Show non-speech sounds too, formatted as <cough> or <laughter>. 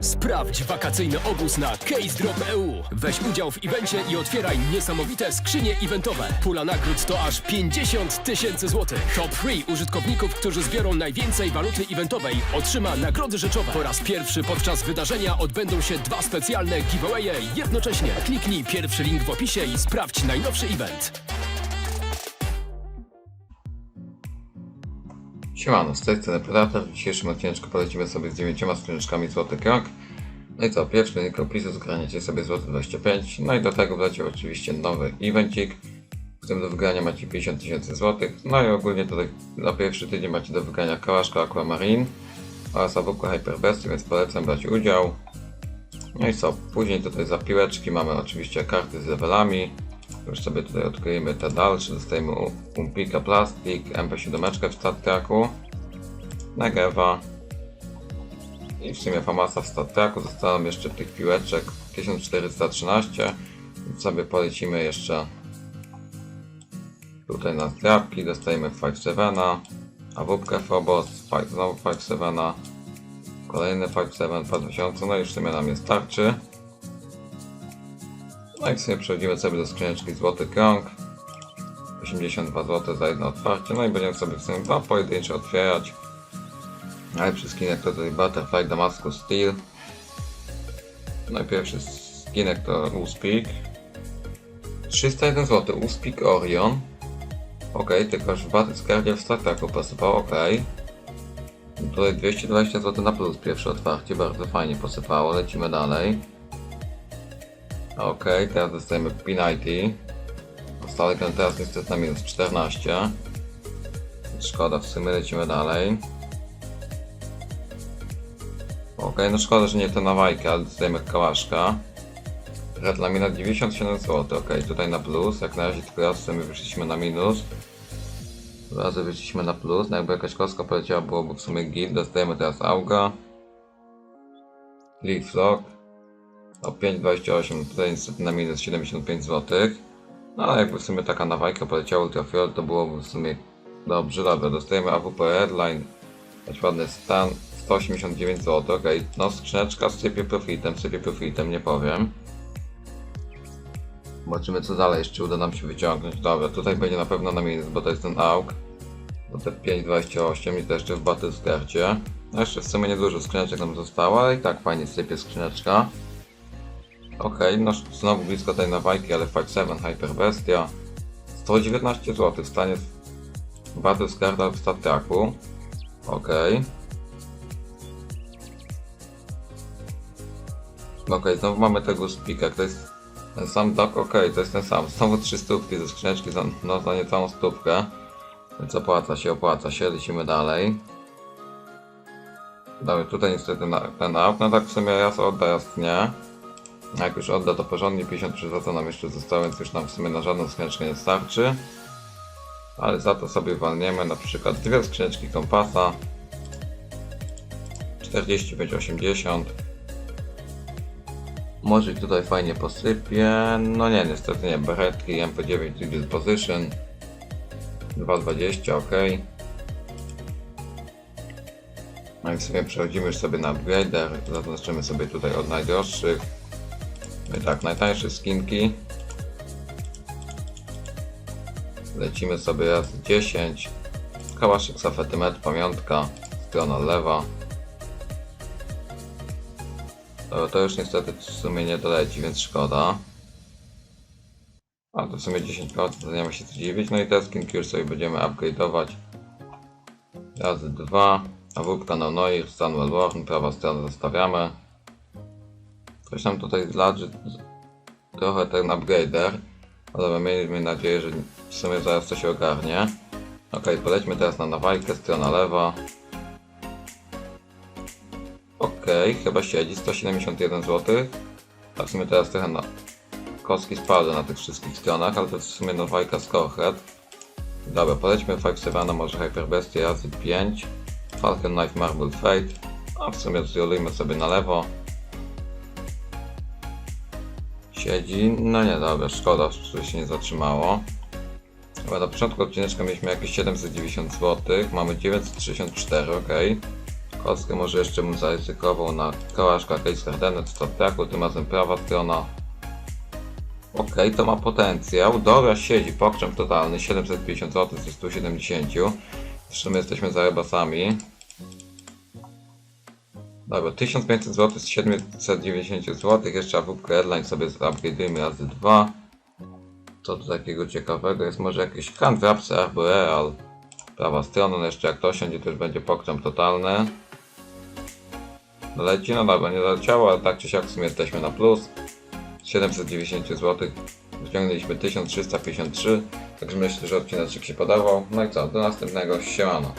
Sprawdź wakacyjny obóz na CaseDrop.eu. Weź udział w evencie i otwieraj niesamowite skrzynie eventowe. Pula nagród to aż 50 tysięcy złotych. Top free użytkowników, którzy zbiorą najwięcej waluty eventowej, otrzyma nagrody rzeczowe. Po raz pierwszy podczas wydarzenia odbędą się dwa specjalne giveawaye jednocześnie. Kliknij pierwszy link w opisie i sprawdź najnowszy event. Siemano, z tej strony Predator. W dzisiejszym odcineczku polecimy sobie z 9 skrzyneczkami Złoty Krok. No i co, pierwszy link opisu zgarniecie sobie złoty 25. No i do tego wlecie oczywiście nowy evencik. W tym do wygrania macie 50 tysięcy złotych. No i ogólnie tutaj na pierwszy tydzień macie do wygrania kałaszka Aquamarine oraz awupkę Hyperbesty, więc polecam brać udział. No i co, później tutaj za piłeczki mamy oczywiście karty z levelami. Już sobie tutaj odkryjemy te dalsze. Dostajemy Umpika Plastik, MP7 w Stat Tracku, Negewa i w sumie Famasa w Stat Tracku. Zostało jeszcze tych piłeczek 1413. Więc sobie polecimy jeszcze tutaj na zdrabki. Dostajemy 5-7, AWP five- znowu 5-7, kolejny 5-7, 2000. No i w sumie nam nie starczy. No i w sumie przechodzimy sobie do skrzyneczki Złoty Krąg. 82 zł za jedno otwarcie. No i będziemy sobie w sumie dwa pojedyncze otwierać. Najlepszy skinek to tutaj Butterfly Damascus Steel. No i pierwszy skinek to Uspik. 301 zł Uspik Orion. Ok, tylko że w Battlescardzie w startaku posypał, ok. Tutaj 220 zł na plus pierwsze otwarcie, bardzo fajnie posypało, lecimy dalej. Okej, teraz dostajemy P90. Stale ten teraz niestety na minus 14. Szkoda, w sumie lecimy dalej. Okej, no szkoda, że nie te nawajki, ale dostajemy kałaszka. Redlamina 97 zł, okej, tutaj na plus, jak na razie tylko raz w sumie wyszliśmy na minus. Dwa razy wyszliśmy na plus, no jakby jakaś kostka poleciała byłoby w sumie git, dostajemy teraz Auga. Lead Flock. O 5,28 tutaj niestety na minus 75 zł. No ale jakby w sumie taka nawajka poleciała Ultrafiolet to byłoby w sumie dobrze, dobra, dostajemy AWP Airline, choć ładny stan, 189 zł, ok, no skrzyneczka sypie profitem, sypie profitem, nie powiem. Zobaczymy co dalej jeszcze uda nam się wyciągnąć, dobra, tutaj będzie na pewno na minus, bo to jest ten AUG, bo te 5,28 i to jeszcze w Battle Scarcie. No jeszcze w sumie niedużo skrzyneczek nam zostało, ale i tak fajnie sypie skrzyneczka. Okej, no znowu blisko tej nawajki, ale Fight 7 Hyper Bestia. 119 zł w stanie Battle w Statraku. Okej. Okej, znowu mamy tego spika, to jest ten sam dok, okej, to jest ten sam. <laughs> Znowu 3 stópki ze skrzyneczki za, no, za niecałą stówkę. Więc opłaca się, opłaca się, lecimy dalej. Dobra, tutaj niestety ten auk, no tak w sumie raz odda, raz nie. Jak już odda to porządnie, 53 zł nam jeszcze zostało, więc już nam w sumie na żadną skrzyneczkę nie starczy. Ale za to sobie walniemy na przykład dwie skrzyneczki kompasa. 45,80 Może i tutaj fajnie posypie. No nie, niestety nie. Beretki MP9 Reduce Position. 2,20 ok. No i w sumie przechodzimy już sobie na upgrader. Zaznaczymy sobie tutaj od najdroższych. No i tak, najtańsze skinki. Lecimy sobie raz 10. Kałaszek Safetymet, pamiątka, strona lewa. To, to już niestety w sumie nie doleci, więc szkoda. A to w sumie 10%, to nie ma się co dziwić. No i te skinki już sobie będziemy upgrade'ować. Razy 2. A wódka na Stanwell Warren, prawa strona zostawiamy. Coś nam tutaj zladży trochę ten upgrader, ale miejmy nadzieję, że w sumie zaraz to się ogarnie. Ok, polećmy teraz na nawajkę, strona lewa. Ok, chyba siedzi, 171 zł. A w sumie teraz trochę na kostki spadły na tych wszystkich stronach, ale to w sumie nawajka z Corehead. Dobra, polećmy 5-7, może Hyper Bestia razy 5. Falcon Knife Marble Fate. A w sumie zrolujmy sobie na lewo. Siedzi. No nie, dobra, szkoda, że się nie zatrzymało. Chyba na początku odcineczka mieliśmy jakieś 790 zł, mamy 964, ok. Kostkę może jeszcze bym zaryzykował na kołaszka Case Hardenet w traku, tym razem prawa strona. Okej, to ma potencjał. Dobra, siedzi, pokrzem totalny, 750 zł ze 170. Zresztą my jesteśmy za rybasami. Dobra, 1500 zł z 790 zł, jeszcze AWP Airline sobie zupgrade'ujmy razy 2. Co tu takiego ciekawego jest? Może jakiś Hand Wraps Arboreal. Prawa strona, no jeszcze jak to osiądzie, to już będzie pokrzem totalny. Leci, no dobra, nie doleciało, ale tak czy siak w sumie jesteśmy na plus. 790 zł. Wyciągnęliśmy 1353, także myślę, że odcinek się podobał. No i co, do następnego, siemano.